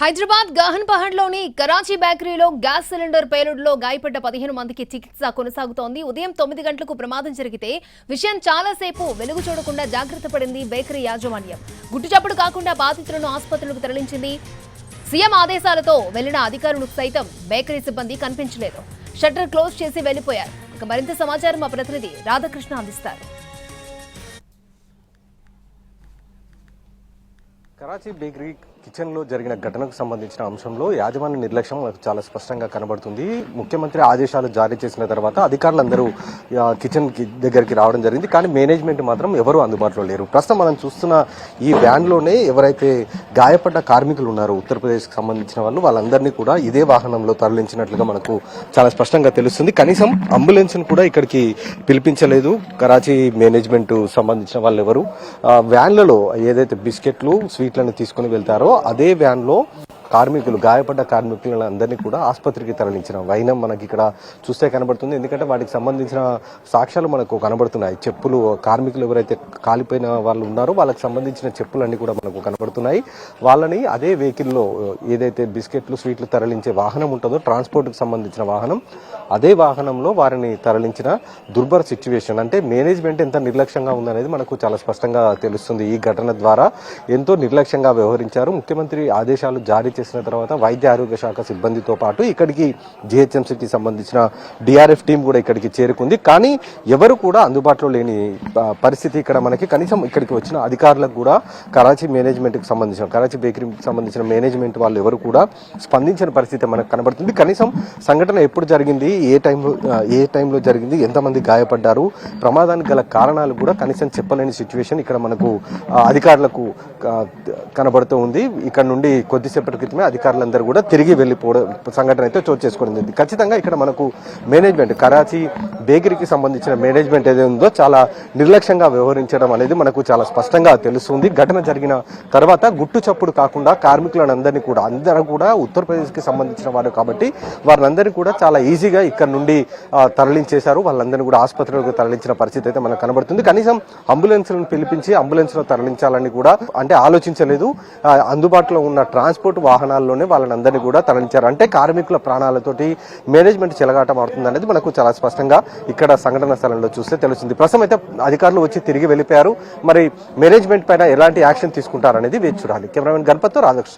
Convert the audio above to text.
హైదరాబాద్ గహన్ పహడ్లోని కరాచీ బేకరీలో గ్యాస్ సిలిండర్ పేలుడులో గాయపడ్డ పదిహేను మందికి చికిత్స కొనసాగుతోంది. ఉదయం తొమ్మిది గంటలకు ప్రమాదం జరిగితే విషయం చాలాసేపు వెలుగు చూడకుండా జాగ్రత్త పడింది బేకరీ యాజమాన్యం. గుట్టుచప్పుడు కాకుండా బాధితులను ఆసుపత్రులకు తరలించింది. సీఎం ఆదేశాలతో వెళ్ళిన అధికారులకు సైతం బేకరీ సిబ్బంది కనిపించలేదు. షట్టర్ క్లోజ్ చేసి వెళ్ళిపోయారు ఇక మరింత సమాచారం మా ప్రతినిధి రాధాకృష్ణ అందిస్తారు. కరాచీ బేకరీ కిచెన్లో జరిగిన ఘటనకు సంబంధించిన అంశంలో యాజమాన్య నిర్లక్ష్యం చాలా స్పష్టంగా కనబడుతుంది. ముఖ్యమంత్రి ఆదేశాలు జారీ చేసిన తర్వాత అధికారులందరూ కిచెన్ దగ్గరికి రావడం జరిగింది. కానీ మేనేజ్మెంట్ మాత్రం ఎవరూ అందుబాటులో లేరు. ప్రస్తుతం మనం చూస్తున్న ఈ వ్యాన్లోనే ఎవరైతే గాయపడ్డ కార్మికులు ఉన్నారో ఉత్తరప్రదేశ్కి సంబంధించిన వాళ్ళు వాళ్ళందరినీ కూడా ఇదే వాహనంలో తరలించినట్లుగా మనకు చాలా స్పష్టంగా తెలుస్తుంది. కనీసం అంబులెన్స్ను కూడా ఇక్కడికి పిలిపించలేదు కరాచీ మేనేజ్మెంట్ సంబంధించిన వాళ్ళు ఎవరు వ్యాన్లలో ఏదైతే బిస్కెట్లు స్వీట్లను తీసుకుని వెళ్తారో అదే వ్యాన్లో కార్మికులు గాయపడ్డ కార్మికులందరినీ కూడా ఆసుపత్రికి తరలించిన వైనం మనకి ఇక్కడ చూస్తే కనబడుతుంది. ఎందుకంటే వాటికి సంబంధించిన సాక్ష్యాలు మనకు కనబడుతున్నాయి. చెప్పులు కార్మికులు ఎవరైతే కాలిపోయిన వాళ్ళు ఉన్నారో వాళ్ళకి సంబంధించిన చెప్పులన్నీ కూడా మనకు కనబడుతున్నాయి. వాళ్ళని అదే వెహికల్లో ఏదైతే బిస్కెట్లు స్వీట్లు తరలించే వాహనం ఉంటుందో ట్రాన్స్పోర్ట్కి సంబంధించిన వాహనం అదే వాహనంలో వారిని తరలించిన దుర్భర సిచ్యువేషన్. అంటే మేనేజ్మెంట్ ఎంత నిర్లక్ష్యంగా ఉందనేది మనకు చాలా స్పష్టంగా తెలుస్తుంది. ఈ ఘటన ద్వారా ఎంతో నిర్లక్ష్యంగా వ్యవహరించారు. ముఖ్యమంత్రి ఆదేశాలు జారీ చేసిన తర్వాత వైద్య ఆరోగ్య శాఖ సిబ్బందితో పాటు ఇక్కడికి జిహెచ్ఎంసీకి సంబంధించిన డిఆర్ఎఫ్ టీం కూడా ఇక్కడికి చేరుకుంది. కానీ ఎవరు కూడా అందుబాటులో లేని పరిస్థితి ఇక్కడ మనకి. కనీసం ఇక్కడికి వచ్చిన అధికారులకు కూడా కరాచీ మేనేజ్మెంట్కి సంబంధించిన కరాచీ బేకరీకి సంబంధించిన మేనేజ్మెంట్ వాళ్ళు ఎవరు కూడా స్పందించిన పరిస్థితి మనకు కనబడుతుంది. కనీసం సంఘటన ఎప్పుడు జరిగింది ఏ టైంలో ఏ టైంలో జరిగింది ఎంతమంది గాయపడ్డారు ప్రమాదానికి గల కారణాలు కూడా కనీసం చెప్పలేని సిచ్యువేషన్ ఇక్కడ మనకు అధికారులకు కనబడుతూ ఉంది. ఇక్కడ నుండి కొద్దిసేపటి క్రితమే అధికారులందరూ కూడా తిరిగి వెళ్ళిపోవడం సంఘటన అయితే చోటు చేసుకోవడం ఖచ్చితంగా ఇక్కడ మనకు మేనేజ్మెంట్ కరాచీ బేకరీకి సంబంధించిన మేనేజ్మెంట్ ఏదైతే ఉందో చాలా నిర్లక్ష్యంగా వ్యవహరించడం అనేది మనకు చాలా స్పష్టంగా తెలుస్తుంది. ఘటన జరిగిన తర్వాత గుట్టు చప్పుడు కాకుండా కార్మికులను అందరినీ కూడా అందరూ కూడా ఉత్తరప్రదేశ్కి సంబంధించిన వారు కాబట్టి వారందరినీ కూడా చాలా ఈజీగా ఇక్కడ నుండి తరలించేశారు. వాళ్ళందరినీ కూడా ఆసుపత్రిలోకి తరలించిన పరిస్థితి అయితే మనకు కనబడుతుంది. కనీసం అంబులెన్స్లను పిలిపించి అంబులెన్స్లో తరలించాలని కూడా అంటే ఆలోచించలేదు. అందుబాటులో ఉన్న ట్రాన్స్పోర్ట్ వాహనాల్లోనే వాళ్ళని అందరినీ కూడా తరలించారు. అంటే కార్మికుల ప్రాణాలతోటి మేనేజ్మెంట్ చెలగాటం ఆడుతుంది అనేది మనకు చాలా స్పష్టంగా ఇక్కడ సంఘటన స్థలంలో చూస్తే తెలుస్తుంది. ప్రస్తుతం అయితే అధికారులు వచ్చి తిరిగి వెళ్ళిపోయారు. మరి మేనేజ్మెంట్ పైన ఎలాంటి యాక్షన్ తీసుకుంటారనేది వేచి చూడాలి. కెమెరామెన్ గణపతితో రాధాకృష్ణ